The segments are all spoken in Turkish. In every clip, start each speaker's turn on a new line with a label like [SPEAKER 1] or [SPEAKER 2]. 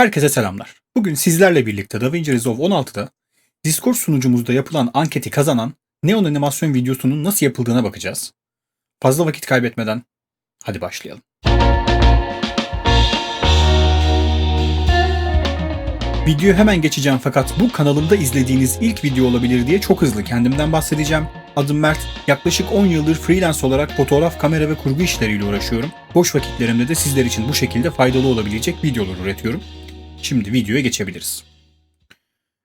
[SPEAKER 1] Herkese selamlar. Bugün sizlerle birlikte DaVinci Resolve 16'da Discord sunucumuzda yapılan anketi kazanan Neon animasyon videosunun nasıl yapıldığına bakacağız. Fazla vakit kaybetmeden hadi başlayalım. Videoyu hemen geçeceğim fakat bu kanalımda izlediğiniz ilk video olabilir diye çok hızlı kendimden bahsedeceğim. Adım Mert. Yaklaşık 10 yıldır freelance olarak fotoğraf, kamera ve kurgu işleriyle uğraşıyorum. Boş vakitlerimde de sizler için bu şekilde faydalı olabilecek videolar üretiyorum. Şimdi videoya geçebiliriz.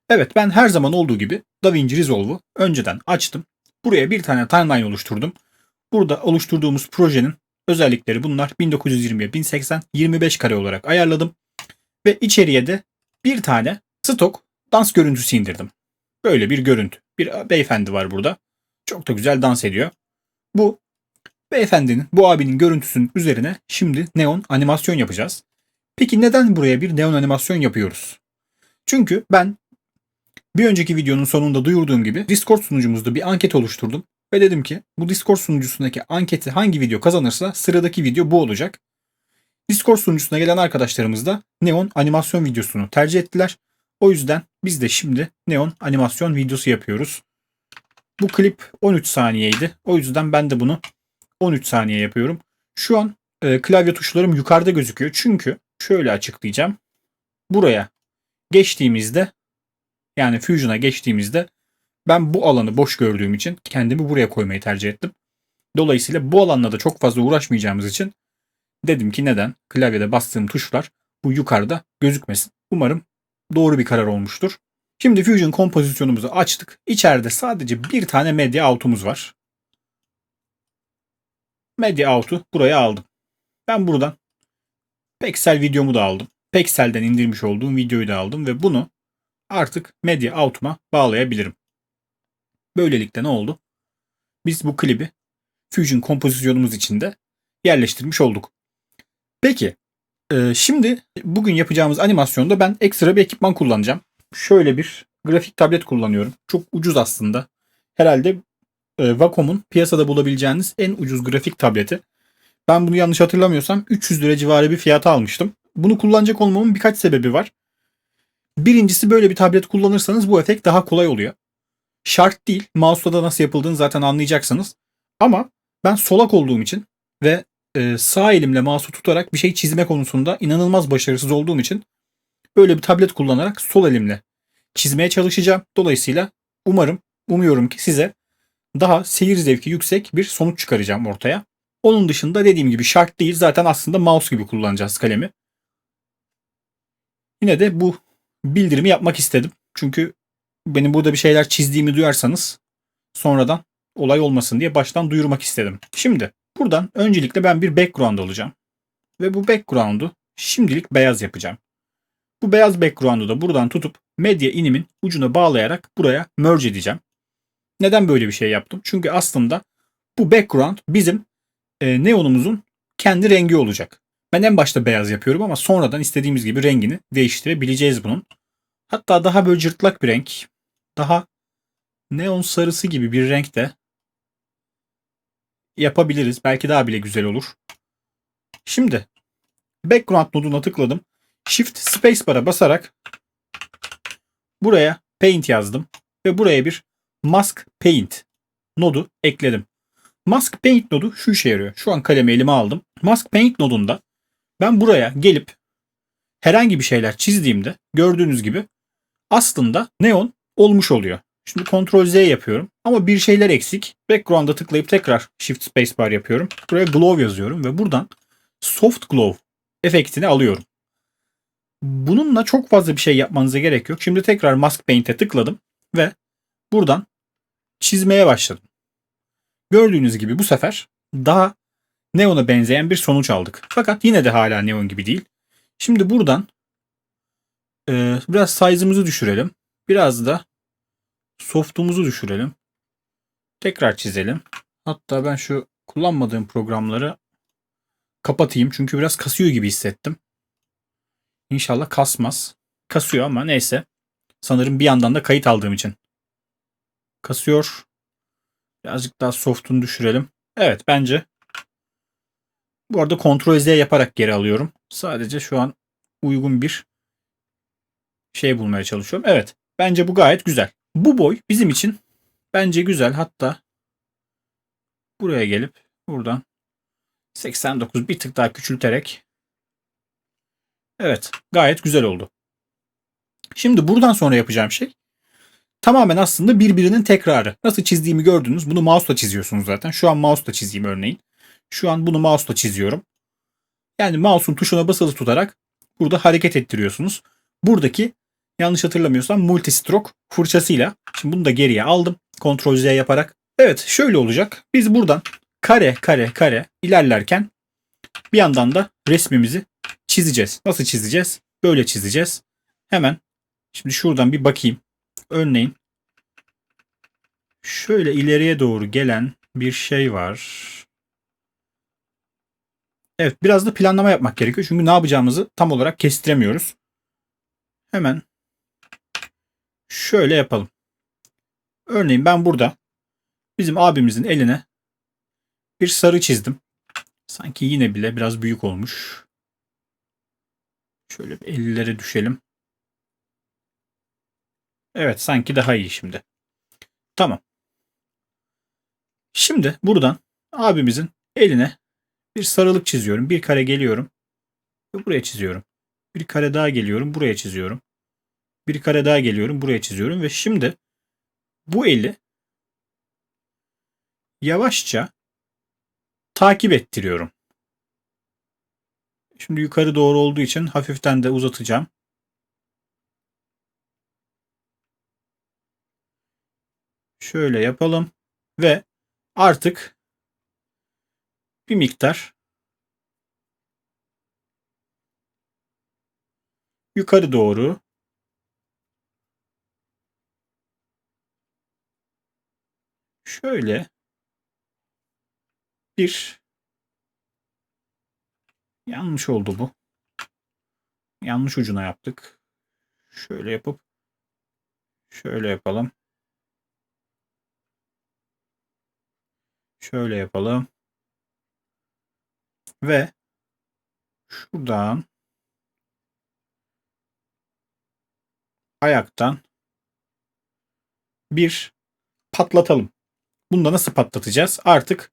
[SPEAKER 1] Evet ben her zaman olduğu gibi DaVinci Resolve'u önceden açtım. Buraya bir tane timeline oluşturdum. Burada oluşturduğumuz projenin özellikleri bunlar. 1920'ye 1080 25 kare olarak ayarladım. Ve içeriye de bir tane stok dans görüntüsü indirdim. Böyle bir görüntü. Bir beyefendi var burada. Çok da güzel dans ediyor. Bu beyefendinin, bu abinin görüntüsünün üzerine şimdi neon animasyon yapacağız. Peki neden buraya bir neon animasyon yapıyoruz? Çünkü ben bir önceki videonun sonunda duyurduğum gibi Discord sunucumuzda bir anket oluşturdum. Ve dedim ki bu Discord sunucusundaki anketi hangi video kazanırsa sıradaki video bu olacak. Discord sunucusuna gelen arkadaşlarımız da Neon animasyon videosunu tercih ettiler. O yüzden biz de şimdi Neon animasyon videosu yapıyoruz. Bu klip 13 saniyeydi. O yüzden ben de bunu 13 saniye yapıyorum. Şu an e, klavye tuşlarım yukarıda gözüküyor. Çünkü şöyle açıklayacağım. Buraya geçtiğimizde yani Fusion'a geçtiğimizde ben bu alanı boş gördüğüm için kendimi buraya koymayı tercih ettim. Dolayısıyla bu alanla da çok fazla uğraşmayacağımız için dedim ki neden? Klavyede bastığım tuşlar bu yukarıda gözükmesin. Umarım doğru bir karar olmuştur. Şimdi Fusion kompozisyonumuzu açtık. İçeride sadece bir tane medya out'umuz var. Medya out'u buraya aldım. Ben buradan Pexel videomu da aldım. Pexel'den indirmiş olduğum videoyu da aldım ve bunu artık medya out'uma bağlayabilirim. Böylelikle ne oldu? Biz bu klibi Fusion kompozisyonumuz içinde yerleştirmiş olduk. Peki e, şimdi bugün yapacağımız animasyonda ben ekstra bir ekipman kullanacağım. Şöyle bir grafik tablet kullanıyorum. Çok ucuz aslında. Herhalde e, Wacom'un piyasada bulabileceğiniz en ucuz grafik tableti. Ben bunu yanlış hatırlamıyorsam 300 lira civarı bir fiyata almıştım. Bunu kullanacak olmamın birkaç sebebi var. Birincisi böyle bir tablet kullanırsanız bu efekt daha kolay oluyor. Şart değil. Mouse'la da nasıl yapıldığını zaten anlayacaksınız. Ama ben solak olduğum için ve e, sağ elimle mouse'u tutarak bir şey çizme konusunda inanılmaz başarısız olduğum için böyle bir tablet kullanarak sol elimle çizmeye çalışacağım. Dolayısıyla umarım, umuyorum ki size daha seyir zevki yüksek bir sonuç çıkaracağım ortaya. Onun dışında dediğim gibi şart değil. Zaten aslında mouse gibi kullanacağız kalemi. Yine de bu bildirimi yapmak istedim. Çünkü benim burada bir şeyler çizdiğimi duyarsanız sonradan olay olmasın diye baştan duyurmak istedim. Şimdi buradan öncelikle ben bir background alacağım. Ve bu background'u şimdilik beyaz yapacağım. Bu beyaz background'u da buradan tutup medya inimin ucuna bağlayarak buraya merge edeceğim. Neden böyle bir şey yaptım? Çünkü aslında bu background bizim e, neonumuzun kendi rengi olacak. Ben en başta beyaz yapıyorum ama sonradan istediğimiz gibi rengini değiştirebileceğiz bunun. Hatta daha böyle cırtlak bir renk, daha neon sarısı gibi bir renk de yapabiliriz. Belki daha bile güzel olur. Şimdi background noduna tıkladım. Shift spacebar'a basarak buraya paint yazdım ve buraya bir mask paint nodu ekledim. Mask Paint nodu şu işe yarıyor. Şu an kalemi elime aldım. Mask Paint nodunda ben buraya gelip herhangi bir şeyler çizdiğimde gördüğünüz gibi aslında neon olmuş oluyor. Şimdi Ctrl Z yapıyorum ama bir şeyler eksik. Background'a tıklayıp tekrar Shift Spacebar yapıyorum. Buraya Glow yazıyorum ve buradan Soft Glow efektini alıyorum. Bununla çok fazla bir şey yapmanıza gerek yok. Şimdi tekrar Mask Paint'e tıkladım ve buradan çizmeye başladım. Gördüğünüz gibi bu sefer daha neona benzeyen bir sonuç aldık. Fakat yine de hala neon gibi değil. Şimdi buradan e, biraz size'ımızı düşürelim. Biraz da soft'umuzu düşürelim. Tekrar çizelim. Hatta ben şu kullanmadığım programları kapatayım. Çünkü biraz kasıyor gibi hissettim. İnşallah kasmaz. Kasıyor ama neyse. Sanırım bir yandan da kayıt aldığım için. Kasıyor. Birazcık daha soft'unu düşürelim. Evet bence. Bu arada Ctrl Z yaparak geri alıyorum. Sadece şu an uygun bir şey bulmaya çalışıyorum. Evet. Bence bu gayet güzel. Bu boy bizim için bence güzel. Hatta buraya gelip buradan 89 bir tık daha küçülterek Evet, gayet güzel oldu. Şimdi buradan sonra yapacağım şey tamamen aslında birbirinin tekrarı. Nasıl çizdiğimi gördünüz. Bunu mouse'la çiziyorsunuz zaten. Şu an mouse'la çizeyim örneğin. Şu an bunu mouse'la çiziyorum. Yani mouse'un tuşuna basılı tutarak burada hareket ettiriyorsunuz. Buradaki yanlış hatırlamıyorsam multistroke fırçasıyla. Şimdi bunu da geriye aldım. Ctrl Z yaparak. Evet şöyle olacak. Biz buradan kare kare kare ilerlerken bir yandan da resmimizi çizeceğiz. Nasıl çizeceğiz? Böyle çizeceğiz. Hemen şimdi şuradan bir bakayım. Örneğin şöyle ileriye doğru gelen bir şey var. Evet biraz da planlama yapmak gerekiyor. Çünkü ne yapacağımızı tam olarak kestiremiyoruz. Hemen şöyle yapalım. Örneğin ben burada bizim abimizin eline bir sarı çizdim. Sanki yine bile biraz büyük olmuş. Şöyle bir 50'lere düşelim. Evet sanki daha iyi şimdi. Tamam. Şimdi buradan abimizin eline bir sarılık çiziyorum. Bir kare geliyorum. Ve buraya çiziyorum. Bir kare daha geliyorum. Buraya çiziyorum. Bir kare daha geliyorum. Buraya çiziyorum. Ve şimdi bu eli yavaşça takip ettiriyorum. Şimdi yukarı doğru olduğu için hafiften de uzatacağım. Şöyle yapalım ve artık bir miktar yukarı doğru şöyle bir yanlış oldu bu. Yanlış ucuna yaptık. Şöyle yapıp şöyle yapalım. Şöyle yapalım. Ve şuradan ayaktan bir patlatalım. Bunu da nasıl patlatacağız? Artık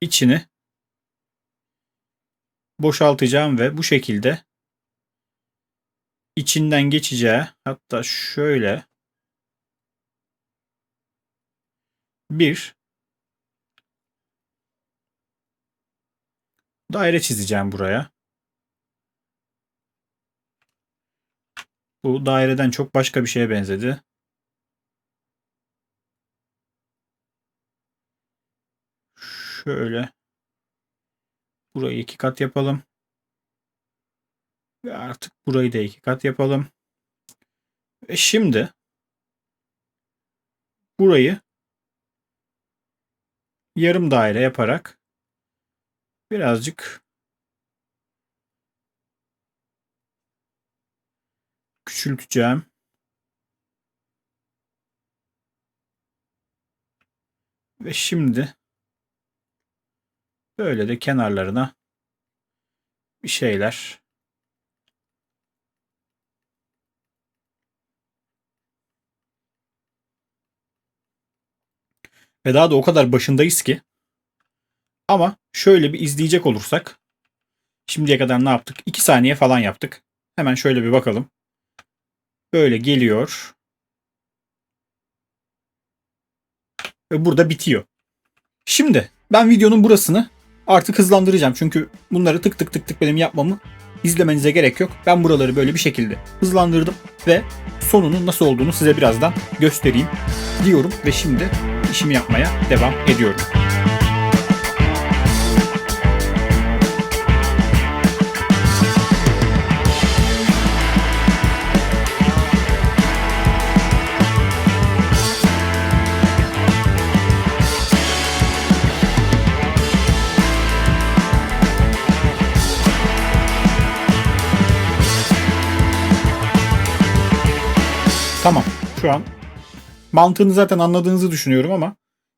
[SPEAKER 1] içini boşaltacağım ve bu şekilde içinden geçeceği hatta şöyle bir daire çizeceğim buraya. Bu daireden çok başka bir şeye benzedi. Şöyle burayı iki kat yapalım. Ve artık burayı da iki kat yapalım. Ve şimdi burayı yarım daire yaparak birazcık küçülteceğim. Ve şimdi böyle de kenarlarına bir şeyler Ve daha da o kadar başındayız ki. Ama şöyle bir izleyecek olursak. Şimdiye kadar ne yaptık? 2 saniye falan yaptık. Hemen şöyle bir bakalım. Böyle geliyor. Ve burada bitiyor. Şimdi ben videonun burasını artık hızlandıracağım. Çünkü bunları tık tık tık tık benim yapmamı izlemenize gerek yok. Ben buraları böyle bir şekilde hızlandırdım ve sonunun nasıl olduğunu size birazdan göstereyim diyorum ve şimdi işimi yapmaya devam ediyorum. Tamam. Şu an Mantığını zaten anladığınızı düşünüyorum ama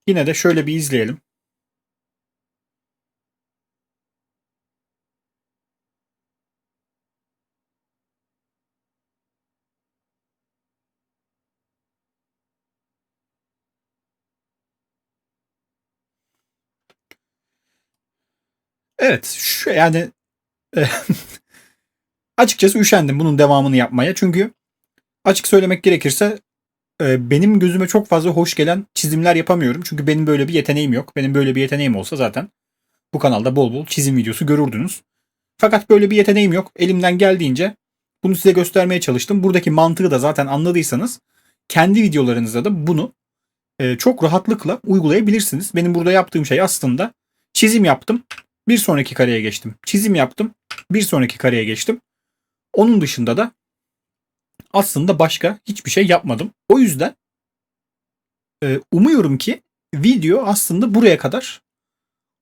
[SPEAKER 1] yine de şöyle bir izleyelim. Evet şu yani e, açıkçası üşendim bunun devamını yapmaya. Çünkü açık söylemek gerekirse benim gözüme çok fazla hoş gelen çizimler yapamıyorum. Çünkü benim böyle bir yeteneğim yok. Benim böyle bir yeteneğim olsa zaten bu kanalda bol bol çizim videosu görürdünüz. Fakat böyle bir yeteneğim yok. Elimden geldiğince bunu size göstermeye çalıştım. Buradaki mantığı da zaten anladıysanız kendi videolarınızda da bunu e, çok rahatlıkla uygulayabilirsiniz. Benim burada yaptığım şey aslında çizim yaptım. Bir sonraki kareye geçtim. Çizim yaptım. Bir sonraki kareye geçtim. Onun dışında da aslında başka hiçbir şey yapmadım. O yüzden e, umuyorum ki video aslında buraya kadar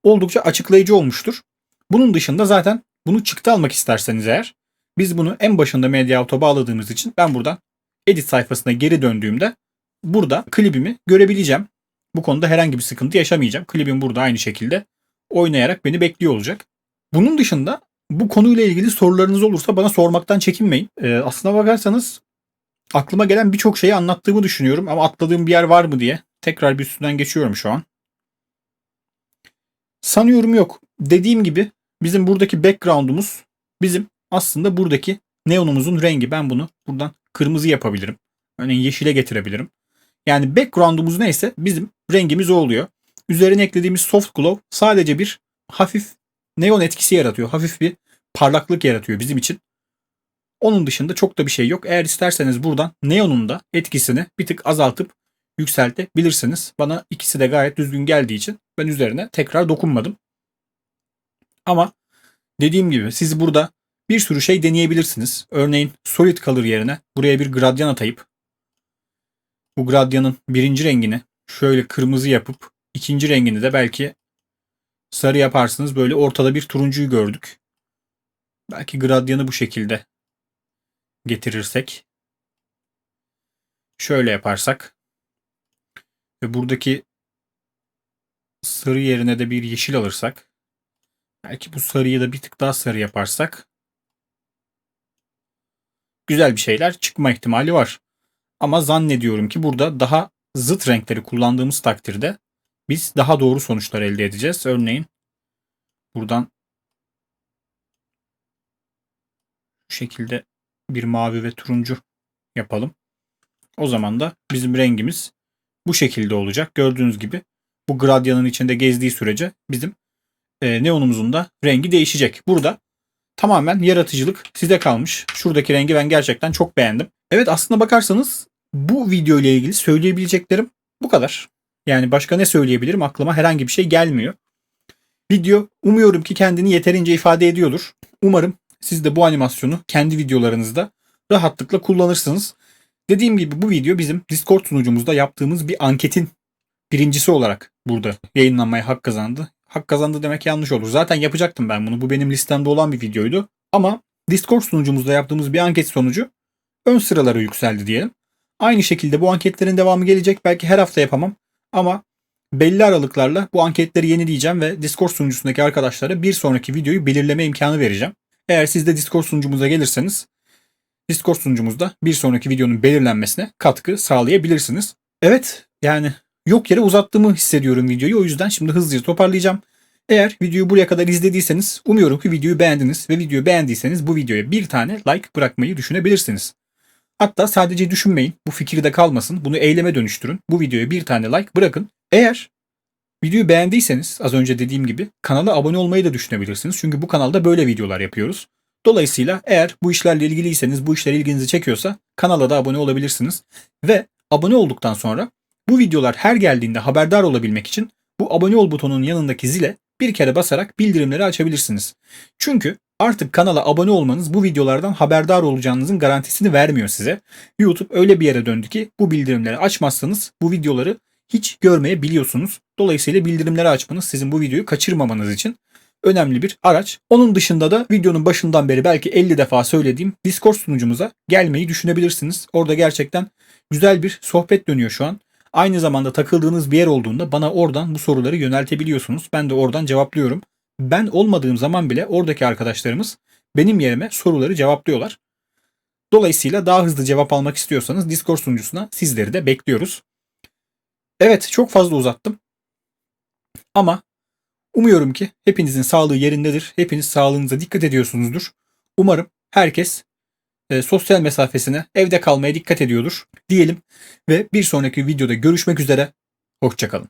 [SPEAKER 1] oldukça açıklayıcı olmuştur. Bunun dışında zaten bunu çıktı almak isterseniz eğer biz bunu en başında Media Out'a bağladığımız için ben buradan edit sayfasına geri döndüğümde burada klibimi görebileceğim. Bu konuda herhangi bir sıkıntı yaşamayacağım. Klibim burada aynı şekilde oynayarak beni bekliyor olacak. Bunun dışında bu konuyla ilgili sorularınız olursa bana sormaktan çekinmeyin. Ee, aslına bakarsanız aklıma gelen birçok şeyi anlattığımı düşünüyorum ama atladığım bir yer var mı diye tekrar bir üstünden geçiyorum şu an. Sanıyorum yok. Dediğim gibi bizim buradaki background'umuz bizim aslında buradaki neonumuzun rengi. Ben bunu buradan kırmızı yapabilirim. Örneğin yeşile getirebilirim. Yani background'umuz neyse bizim rengimiz o oluyor. Üzerine eklediğimiz soft glow sadece bir hafif neon etkisi yaratıyor. Hafif bir parlaklık yaratıyor bizim için. Onun dışında çok da bir şey yok. Eğer isterseniz buradan neonun da etkisini bir tık azaltıp yükseltebilirsiniz. Bana ikisi de gayet düzgün geldiği için ben üzerine tekrar dokunmadım. Ama dediğim gibi siz burada bir sürü şey deneyebilirsiniz. Örneğin solid color yerine buraya bir gradyan atayıp bu gradyanın birinci rengini şöyle kırmızı yapıp ikinci rengini de belki sarı yaparsınız. Böyle ortada bir turuncuyu gördük. Belki gradyanı bu şekilde getirirsek. Şöyle yaparsak. Ve buradaki sarı yerine de bir yeşil alırsak. Belki bu sarıyı da bir tık daha sarı yaparsak. Güzel bir şeyler çıkma ihtimali var. Ama zannediyorum ki burada daha zıt renkleri kullandığımız takdirde biz daha doğru sonuçlar elde edeceğiz. Örneğin buradan şu şekilde bir mavi ve turuncu yapalım. O zaman da bizim rengimiz bu şekilde olacak. Gördüğünüz gibi bu gradyanın içinde gezdiği sürece bizim e, neonumuzun da rengi değişecek. Burada tamamen yaratıcılık size kalmış. Şuradaki rengi ben gerçekten çok beğendim. Evet aslında bakarsanız bu video ile ilgili söyleyebileceklerim bu kadar. Yani başka ne söyleyebilirim aklıma herhangi bir şey gelmiyor. Video umuyorum ki kendini yeterince ifade ediyordur. Umarım siz de bu animasyonu kendi videolarınızda rahatlıkla kullanırsınız. Dediğim gibi bu video bizim Discord sunucumuzda yaptığımız bir anketin birincisi olarak burada yayınlanmaya hak kazandı. Hak kazandı demek yanlış olur. Zaten yapacaktım ben bunu. Bu benim listemde olan bir videoydu. Ama Discord sunucumuzda yaptığımız bir anket sonucu ön sıralara yükseldi diyelim. Aynı şekilde bu anketlerin devamı gelecek. Belki her hafta yapamam. Ama belli aralıklarla bu anketleri yenileyeceğim ve Discord sunucusundaki arkadaşlara bir sonraki videoyu belirleme imkanı vereceğim. Eğer siz de Discord sunucumuza gelirseniz Discord sunucumuzda bir sonraki videonun belirlenmesine katkı sağlayabilirsiniz. Evet yani yok yere uzattığımı hissediyorum videoyu. O yüzden şimdi hızlıca toparlayacağım. Eğer videoyu buraya kadar izlediyseniz umuyorum ki videoyu beğendiniz ve videoyu beğendiyseniz bu videoya bir tane like bırakmayı düşünebilirsiniz. Hatta sadece düşünmeyin. Bu fikirde kalmasın. Bunu eyleme dönüştürün. Bu videoya bir tane like bırakın. Eğer videoyu beğendiyseniz az önce dediğim gibi kanala abone olmayı da düşünebilirsiniz. Çünkü bu kanalda böyle videolar yapıyoruz. Dolayısıyla eğer bu işlerle ilgiliyseniz, bu işler ilginizi çekiyorsa kanala da abone olabilirsiniz. Ve abone olduktan sonra bu videolar her geldiğinde haberdar olabilmek için bu abone ol butonunun yanındaki zile bir kere basarak bildirimleri açabilirsiniz. Çünkü Artık kanala abone olmanız bu videolardan haberdar olacağınızın garantisini vermiyor size. YouTube öyle bir yere döndü ki bu bildirimleri açmazsanız bu videoları hiç görmeyebiliyorsunuz. Dolayısıyla bildirimleri açmanız sizin bu videoyu kaçırmamanız için önemli bir araç. Onun dışında da videonun başından beri belki 50 defa söylediğim Discord sunucumuza gelmeyi düşünebilirsiniz. Orada gerçekten güzel bir sohbet dönüyor şu an. Aynı zamanda takıldığınız bir yer olduğunda bana oradan bu soruları yöneltebiliyorsunuz. Ben de oradan cevaplıyorum ben olmadığım zaman bile oradaki arkadaşlarımız benim yerime soruları cevaplıyorlar. Dolayısıyla daha hızlı cevap almak istiyorsanız Discord sunucusuna sizleri de bekliyoruz. Evet çok fazla uzattım. Ama Umuyorum ki hepinizin sağlığı yerindedir. Hepiniz sağlığınıza dikkat ediyorsunuzdur. Umarım herkes e, sosyal mesafesine, evde kalmaya dikkat ediyordur diyelim ve bir sonraki videoda görüşmek üzere. Hoşçakalın.